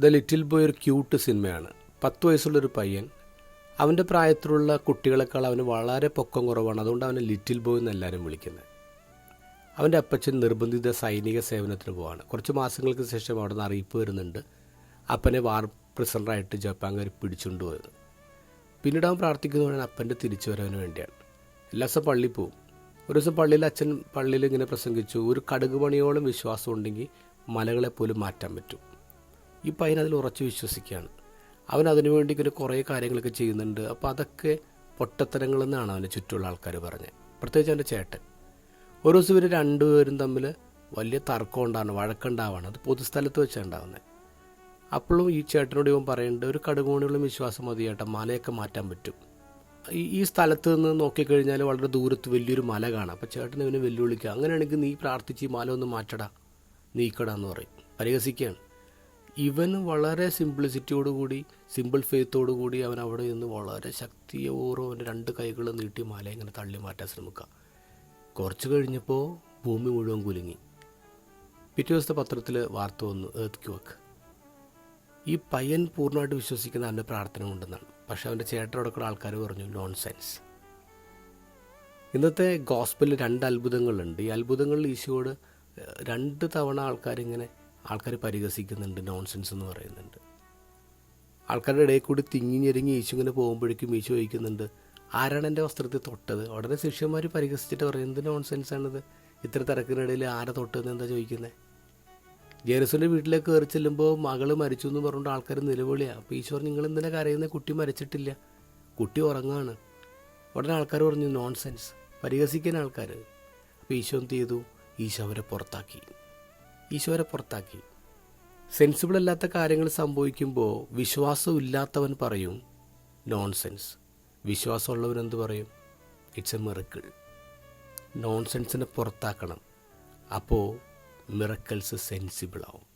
The little boy ഒരു cute സിനിമയാണ്. പത്ത് വയസ്സുള്ളൊരു പയ്യൻ. അവന്റെ പ്രായത്തിലുള്ള കുട്ടികളെക്കാൾ അവന് വളരെ പൊക്കം കുറവാണ്. അതുകൊണ്ട് അവനെ ലിറ്റിൽ ബോയ് എന്ന് എല്ലാവരും വിളിക്കുന്നത്. അവന്റെ അപ്പച്ചൻ നിർബന്ധിത സൈനിക സേവനത്തിന് പോവാണ്. കുറച്ച് മാസങ്ങൾക്ക് ശേഷം അവിടെ നിന്ന് അറിയിപ്പ് വരുന്നുണ്ട്. അപ്പനെ വാർ പ്രസിഡന്റായിട്ട് ജപ്പാൻകാർ പിടിച്ചുകൊണ്ട് പോയത് പിന്നീട് അവൻ പ്രാർത്ഥിക്കുന്നതാണ് അപ്പന്റെ തിരിച്ചു വരവിന് വേണ്ടിയാണ്. എല്ലാ ദിവസം പള്ളിയിൽ പോവും. ഒരു ദിവസം പള്ളിയിൽ അച്ഛൻ പള്ളിയിൽ ഇങ്ങനെ പ്രസംഗിച്ചു. ഒരു കടുക് പണിയോളം വിശ്വാസം ഉണ്ടെങ്കിൽ മലകളെ പോലും മാറ്റാൻ പറ്റും. ഈ പയ്യൻ അതിൽ ഉറച്ചു വിശ്വസിക്കുകയാണ്. അവൻ അതിനുവേണ്ടി ഇങ്ങനെ കുറേ കാര്യങ്ങളൊക്കെ ചെയ്യുന്നുണ്ട്. അപ്പോൾ അതൊക്കെ പൊട്ടത്തരങ്ങളെന്നാണ് അവന്റെ ചുറ്റുമുള്ള ആൾക്കാർ പറഞ്ഞത് പ്രത്യേകിച്ച് അവന്റെ ചേട്ടൻ. ഒരു ദിവസം ഇവർ രണ്ടുപേരും തമ്മിൽ വലിയ തർക്കം ഉണ്ടാണ് വഴക്കുണ്ടാവാണ് അത് പൊതുസ്ഥലത്ത് വെച്ചാണ് ഉണ്ടാവുന്നത് അപ്പോഴും ഈ ചേട്ടനോട് ഇവൻ പറയേണ്ടത് ഒരു കടുകോണിയുള്ള വിശ്വാസം മതി ചേട്ടാ മലയൊക്കെ മാറ്റാൻ പറ്റും. ഈ ഈ സ്ഥലത്ത് നിന്ന് നോക്കിക്കഴിഞ്ഞാൽ വളരെ ദൂരത്ത് വലിയൊരു മല കാണാം. അപ്പോൾ ചേട്ടൻ ഇവനെ വെല്ലുവിളിക്കുക അങ്ങനെയാണെങ്കിൽ നീ പ്രാർത്ഥിച്ച് ഈ മല ഒന്ന് മാറ്റടാ നീക്കടാ എന്ന് പറയും. പരിഹസിക്കുകയാണ്. ഇവൻ വളരെ സിംപ്ലിസിറ്റിയോടുകൂടി സിമ്പിൾ ഫെയ്ത്തോടുകൂടി അവൻ അവിടെ നിന്ന് വളരെ ശക്തിയോറും അവന്റെ രണ്ട് കൈകൾ നീട്ടി മല ഇങ്ങനെ തള്ളി മാറ്റാൻ ശ്രമിക്കുക. കുറച്ച് കഴിഞ്ഞപ്പോൾ ഭൂമി മുഴുവൻ കുലുങ്ങി. പിറ്റേ ദിവസത്തെ പത്രത്തിൽ വാർത്ത വന്നു ഏർത്ത് ക്യൂക്ക് ഈ പയ്യൻ പൂർണമായിട്ട് വിശ്വസിക്കുന്ന അവന്റെ പ്രാർത്ഥന ഉണ്ടെന്നാണ്. പക്ഷേ അവന്റെ ചേട്ടനോടൊക്കെ ആൾക്കാർ പറഞ്ഞു നോൺ സെൻസ് ഇന്നത്തെ ഗോസ്പലിൽ രണ്ട് അത്ഭുതങ്ങളുണ്ട്. ഈ അത്ഭുതങ്ങളിൽ ഈശോയോട് രണ്ട് തവണ ആൾക്കാരിങ്ങനെ ആൾക്കാർ പരിഹസിക്കുന്നുണ്ട് നോൺസെൻസ് എന്ന് പറയുന്നുണ്ട്. ആൾക്കാരുടെ ഇടയിൽ കൂടി തിങ്ങി ഞെരുങ്ങി ഈശോ ഇങ്ങനെ പോകുമ്പോഴേക്കും ഈശു ചോദിക്കുന്നുണ്ട് ആരാണ് എന്റെ വസ്ത്രത്തിൽ തൊട്ടത്? ഉടനെ ശിഷ്യന്മാർ പരിഹസിച്ചിട്ട് പറയും എന്ത് നോൺസെൻസ് ഇത്ര തിരക്കിനിടയിൽ ആരെ തൊട്ടതെന്ന് എന്താ ചോദിക്കുന്നത് ജെറുസലിന്റെ വീട്ടിലേക്ക് കയറി ചെല്ലുമ്പോൾ മകൾ മരിച്ചു എന്ന് പറഞ്ഞുകൊണ്ട് ആൾക്കാർ നിലവിളിയാണ് അപ്പോൾ ഈശ്വർ നിങ്ങൾ എന്തിനാ കരയുന്ന കുട്ടി മരിച്ചിട്ടില്ല. കുട്ടി ഉറങ്ങാണ്. ഉടനെ ആൾക്കാർ പറഞ്ഞു നോൺസെൻസ് പരിഹസിക്കാൻ ആൾക്കാർ അപ്പോൾ ഈശോ എന്ത് ചെയ്തു? ഈശോ അവരെ പുറത്താക്കി. ഈശോ അവരെ പുറത്താക്കി. സെൻസിബിൾ അല്ലാത്ത കാര്യങ്ങൾ സംഭവിക്കുമ്പോൾ വിശ്വാസം ഇല്ലാത്തവൻ പറയും നോൺസെൻസ് വിശ്വാസമുള്ളവൻ എന്ത് പറയും? ഇറ്റ്സ് എ മിറക്കിൾ നോൺസെൻസിനെ പുറത്താക്കണം. അപ്പോൾ മിറക്കൽസ് സെൻസിബിൾ ആവും.